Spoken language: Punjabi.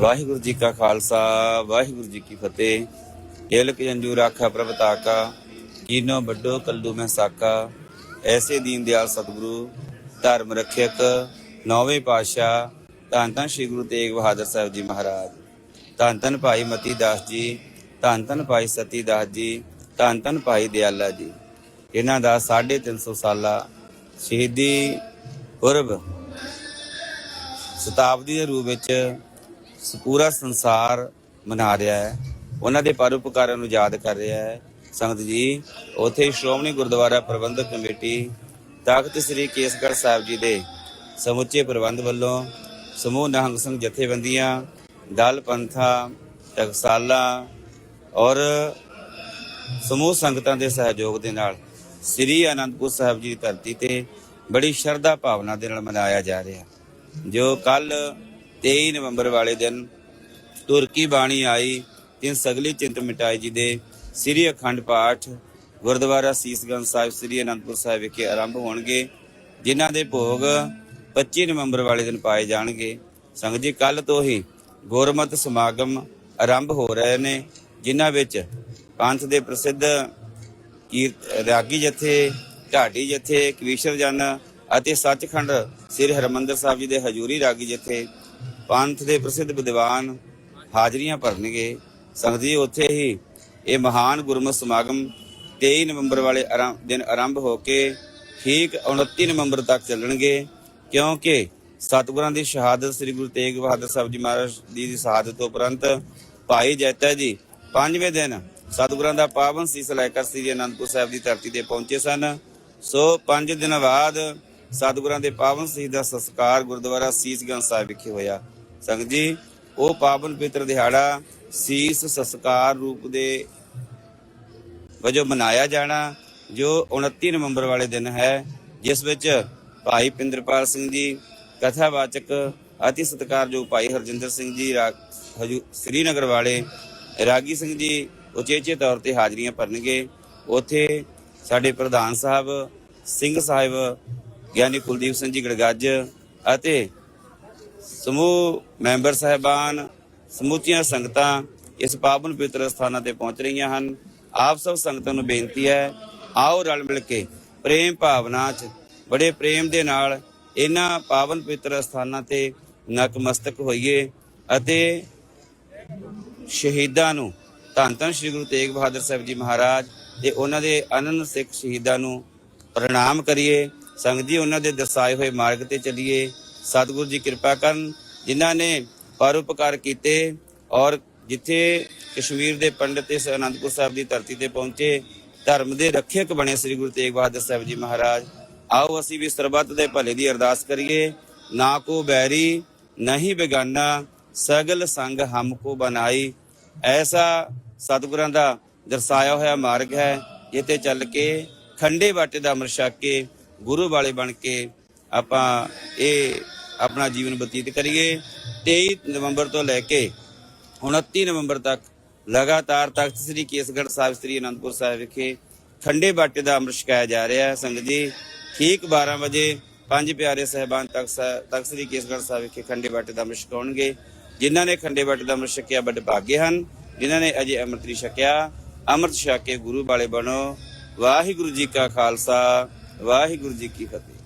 ਵਾਹਿਗੁਰੂ ਜੀ ਕਾ ਖਾਲਸਾ, ਵਾਹਿਗੁਰੂ ਜੀ ਕੀ ਫਤਿਹ। ਏਲਕ ਜੰਜੂ ਰਾਖਾ ਪ੍ਰਭ ਤਾਕਾ, ਕੀਨੋ ਵੱਡੋ ਕੱਲੂ ਮੈਂ ਸਾਕਾ। ਐਸੇ ਦੀਨ ਦਿਆਲ ਸਤਿਗੁਰੂ, ਧਰਮ ਰੱਖਿਅਕ, ਨੌਵੇਂ ਪਾਤਸ਼ਾਹ, ਧੰਨ ਧੰਨ ਸ੍ਰੀ ਗੁਰੂ ਤੇਗ ਬਹਾਦਰ ਸਾਹਿਬ ਜੀ ਮਹਾਰਾਜ। ਧੰਨ ਧੰਨ ਭਾਈ ਮਤੀ ਦਾਸ ਜੀ, ਧੰਨ ਧੰਨ ਭਾਈ ਸਤੀ ਦਾਸ ਜੀ, ਧੰਨ ਧੰਨ ਭਾਈ ਦਿਆਲਾ ਜੀ। ਇਹਨਾਂ ਦਾ 350 ਸਾਲਾ ਸ਼ਹੀਦੀ ਪੁਰਬ ਸ਼ਤਾਬਦੀ ਦੇ ਰੂਪ ਵਿੱਚ ਪੂਰਾ ਸੰਸਾਰ ਮਨਾ ਰਿਹਾ ਹੈ। ਉਹਨਾਂ ਦੇ ਪਰਉਪਕਾਰਾਂ ਨੂੰ ਯਾਦ ਕਰ ਰਿਹਾ ਹੈ। ਸੰਗਤ ਜੀ, ਉਥੇ ਸ਼੍ਰੋਮਣੀ ਗੁਰਦੁਆਰਾ ਪ੍ਰਬੰਧਕ ਕਮੇਟੀ ਤਖਤ ਸ੍ਰੀ ਕੇਸਗੜ੍ਹ ਸਾਹਿਬ ਜੀ ਦੇ ਸਮੁੱਚੇ ਪ੍ਰਬੰਧ ਵੱਲੋਂ ਸਮੂਹ ਨਹੰਗ ਸਿੰਘ ਜਥੇਬੰਦੀਆਂ, ਦਲ ਪੰਥਾ, ਟਕਸਾਲਾ ਔਰ ਸਮੂਹ ਸੰਗਤਾਂ ਦੇ ਸਹਿਯੋਗ ਦੇ ਨਾਲ ਸ੍ਰੀ ਅਨੰਦਪੁਰ ਸਾਹਿਬ ਜੀ ਦੀ ਧਰਤੀ ਤੇ ਬੜੀ ਸ਼ਰਧਾ ਭਾਵਨਾ ਦੇ ਨਾਲ ਮਨਾਇਆ ਜਾ ਰਿਹਾ। ਜੋ ਕੱਲ 23 ਨਵੰਬਰ ਵਾਲੇ ਦਿਨ ਤੁਰਕੀ ਬਾਣੀ ਆਈ, ਤਿੰਨ ਸਗਲੀ ਚਿੰਤ ਮਿਟਾਈ ਜੀ ਦੇ ਸ੍ਰੀ ਅਖੰਡ ਪਾਠ ਗੁਰਦੁਆਰਾ ਸੀਸਗੰਜ ਸਾਹਿਬ ਸ੍ਰੀ ਅਨੰਦਪੁਰ ਸਾਹਿਬ ਵਿਖੇ ਆਰੰਭ ਹੋਣਗੇ, ਜਿਨ੍ਹਾਂ ਦੇ ਭੋਗ 25 ਨਵੰਬਰ ਵਾਲੇ ਦਿਨ ਪਾਏ ਜਾਣਗੇ। ਸੰਗਤ ਜੀ ਕੱਲ ਤੋਂ ਹੀ ਗੁਰਮਤਿ ਸਮਾਗਮ ਆਰੰਭ ਹੋ ਰਹੇ ਨੇ, ਜਿਨ੍ਹਾਂ ਵਿੱਚ ਪੰਥ ਦੇ ਪ੍ਰਸਿੱਧ ਕੀਰਤ ਰਾਗੀ ਜਥੇ, ਢਾਡੀ ਜਥੇ, ਕਵੀਸ਼ਰ ਜਨ ਅਤੇ ਸੱਚਖੰਡ ਸ੍ਰੀ ਹਰਮੰਦਰ ਸਾਹਿਬ ਜੀ ਦੇ ਹਜੂਰੀ ਰਾਗੀ ਜਥੇ ਪੰਥ ਦੇ ਪ੍ਰਸਿੱਧ ਵਿਦਵਾਨ ਹਾਜ਼ਰੀਆਂ ਭਰਨਗੇ। ਸੰਗਤ ਜੀ, ਉੱਥੇ ਹੀ ਇਹ ਮਹਾਨ ਗੁਰਮਤਿ ਸਮਾਗਮ 23 ਨਵੰਬਰ ਵਾਲੇ ਦਿਨ ਆਰੰਭ ਹੋ ਕੇ ਠੀਕ 29 ਨਵੰਬਰ ਤੱਕ ਚੱਲਣਗੇ, ਕਿਉਂਕਿ ਸਤਿਗੁਰਾਂ ਦੀ ਸ਼ਹਾਦਤ ਸ੍ਰੀ ਗੁਰੂ ਤੇਗ ਬਹਾਦਰ ਸਾਹਿਬ ਜੀ ਮਹਾਰਾਜ ਦੀ ਸ਼ਹਾਦਤ ਤੋਂ ਉਪਰੰਤ ਭਾਈ ਜੈਤਾ ਜੀ ਪੰਜਵੇਂ ਦਿਨ ਸਤਿਗੁਰਾਂ ਦਾ ਪਾਵਨ ਸੀਸ ਲੈ ਕੇ ਸ੍ਰੀ ਅਨੰਦਪੁਰ ਸਾਹਿਬ ਦੀ ਧਰਤੀ ਤੇ ਪਹੁੰਚੇ ਸਨ। ਸੋ ਪੰਜ ਦਿਨ ਬਾਅਦ ਸਤਿਗੁਰਾਂ ਦੇ ਪਾਵਨ ਸੀਸ ਦਾ ਸੰਸਕਾਰ ਗੁਰਦੁਆਰਾ ਸੀਸਗੰਜ ਸਾਹਿਬ ਵਿਖੇ ਹੋਇਆ। ਸੰਗਤ ਜੀ, ਉਹ ਪਾਵਨ ਪਿੱਤਰ ਦਿਹਾੜਾ ਸੀਸ ਸੰਸਕਾਰ ਰੂਪ ਦੇ ਵਜੋਂ ਮਨਾਇਆ ਜਾਣਾ, ਜੋ 29 ਨਵੰਬਰ ਵਾਲੇ ਦਿਨ ਹੈ, ਜਿਸ ਵਿੱਚ ਭਾਈ ਪਿੰਦਰਪਾਲ ਸਿੰਘ ਜੀ, ਕਥਾਵਾਚਕ ਅਤੀ ਸਤਿਕਾਰਯੋਗ ਭਾਈ ਹਰਜਿੰਦਰ ਸਿੰਘ ਜੀ, ਰਾ- ਸ੍ਰੀਨਗਰ ਵਾਲੇ ਰਾਗੀ ਸਿੰਘ ਜੀ ਉਚੇਚੇ ਤੌਰ ਤੇ ਹਾਜ਼ਰੀਆਂ ਭਰਨਗੇ। ਉਥੇ ਸਾਡੇ ਪ੍ਰਧਾਨ ਸਾਹਿਬ, ਸਿੰਘ ਸਾਹਿਬ, ਗਿਆਨੀ ਕੁਲਦੀਪ ਸਿੰਘ ਜੀ ਗੜਗੱਜ ਅਤੇ ਸਮੂਹ ਮੈਂਬਰ ਸਹਿਬਾਨ, ਸਮੁੱਚੀਆਂ ਸੰਗਤਾਂ ਇਸ ਪਾਵਨ ਪਵਿੱਤਰ ਸਥਾਨਾਂ ਤੇ ਪਹੁੰਚ ਰਹੀਆਂ ਹਨ। ਆਪ ਸਭ ਸੰਗਤਾਂ ਨੂੰ ਬੇਨਤੀ ਹੈ, ਆਓ ਰਲ ਮਿਲ ਕੇ ਪ੍ਰੇਮ ਭਾਵਨਾ 'ਚ, ਬੜੇ ਪ੍ਰੇਮ ਦੇ ਨਾਲ ਇਹਨਾਂ ਪਾਵਨ ਪਵਿੱਤਰ ਸਥਾਨਾਂ ਤੇ ਨਤਮਸਤਕ ਹੋਈਏ ਅਤੇ ਸ਼ਹੀਦਾਂ ਨੂੰ ਧੰਨ ਧੰਨ ਸ੍ਰੀ ਗੁਰੂ ਤੇਗ ਬਹਾਦਰ ਸਾਹਿਬ ਜੀ ਮਹਾਰਾਜ ਤੇ ਉਹਨਾਂ ਦੇ ਅਨੰਦ ਸਿੱਖ ਸ਼ਹੀਦਾਂ ਨੂੰ ਪ੍ਰਣਾਮ ਕਰੀਏ, ਸੰਗਤ ਜੀ ਉਹਨਾਂ ਦੇ ਦਰਸਾਏ ਹੋਏ ਮਾਰਗ ਤੇ ਚੱਲੀਏ। ਸਤਿਗੁਰੂ ਜੀ ਕਿਰਪਾ ਕਰਨ, ਜਿਨ੍ਹਾਂ ਨੇ ਪਰਉਪਕਾਰ ਕੀਤੇ ਔਰ ਜਿੱਥੇ ਕਸ਼ਮੀਰ ਦੇ ਪੰਡਿਤ ਇਸ ਅਨੰਦਪੁਰ ਸਾਹਿਬ ਦੀ ਧਰਤੀ ਤੇ ਪਹੁੰਚੇ, ਧਰਮ ਦੇ ਰੱਖਿਅਕ ਬਣੇ ਸ੍ਰੀ ਗੁਰੂ ਤੇਗ ਬਹਾਦਰ ਸਾਹਿਬ ਜੀ ਮਹਾਰਾਜ। ਆਓ ਅਸੀਂ ਵੀ ਸਰਬੱਤ ਦੇ ਭਲੇ ਦੀ ਅਰਦਾਸ ਕਰੀਏ। ਨਾ ਕੋ ਬੈਰੀ ਨਹੀਂ ਬੇਗਾਨਾ, ਸਗਲ ਸੰਗ ਹਮਕੋ ਬਨਾਈ। ਐਸਾ ਸਤਿਗੁਰਾਂ ਦਾ ਦਰਸਾਇਆ ਹੋਇਆ ਮਾਰਗ ਹੈ ਜਿੱਤੇ ਚੱਲ ਕੇ ਖੰਡੇ ਬਾਟੇ ਦਾ ਅੰਮ੍ਰਿਤ ਛਕ ਕੇ, ਗੁਰੂ ਵਾਲੇ ਬਣ ਕੇ ਆਪਾਂ ਇਹ ਆਪਣਾ ਜੀਵਨ ਬਤੀਤ ਕਰੀਏ। 23 ਨਵੰਬਰ ਤੋਂ ਲੈ ਕੇ 29 ਨਵੰਬਰ ਤੱਕ ਲਗਾਤਾਰ ਤਖਤ ਸ੍ਰੀ ਕੇਸਗੜ੍ਹ ਸਾਹਿਬ ਸ੍ਰੀ ਅਨੰਦਪੁਰ ਸਾਹਿਬ ਵਿਖੇ ਖੰਡੇ ਬਾਟੇ ਦਾ ਅੰਮ੍ਰਿਤ ਛਕਾਇਆ ਜਾ ਰਿਹਾ ਹੈ। ਸੰਗਤ ਜੀ, ਠੀਕ 12 ਵਜੇ ਪੰਜ ਪਿਆਰੇ ਸਹਿਬਾਨ ਤਖਤ ਤਖਤ ਸ੍ਰੀ ਕੇਸਗੜ੍ਹ ਸਾਹਿਬ ਵਿਖੇ ਖੰਡੇ ਬਾਟੇ ਦਾ ਅੰਮ੍ਰਿਤ ਛਕਾਉਣਗੇ। ਜਿਨ੍ਹਾਂ ਨੇ ਖੰਡੇ ਬਾਟੇ ਦਾ ਅੰਮ੍ਰਿਤ ਛਕਿਆ, ਵੱਡੇ ਭਾਗੇ ਹਨ। ਜਿਨ੍ਹਾਂ ਨੇ ਅਜੇ ਅੰਮ੍ਰਿਤ ਨਹੀਂ ਛਕਿਆ, ਅੰਮ੍ਰਿਤ ਛਕ ਕੇ ਗੁਰੂ ਵਾਲੇ ਬਣੋ। ਵਾਹਿਗੁਰੂ ਜੀ ਕਾ ਖਾਲਸਾ, ਵਾਹਿਗੁਰੂ ਜੀ ਕੀ ਫਤਿਹ।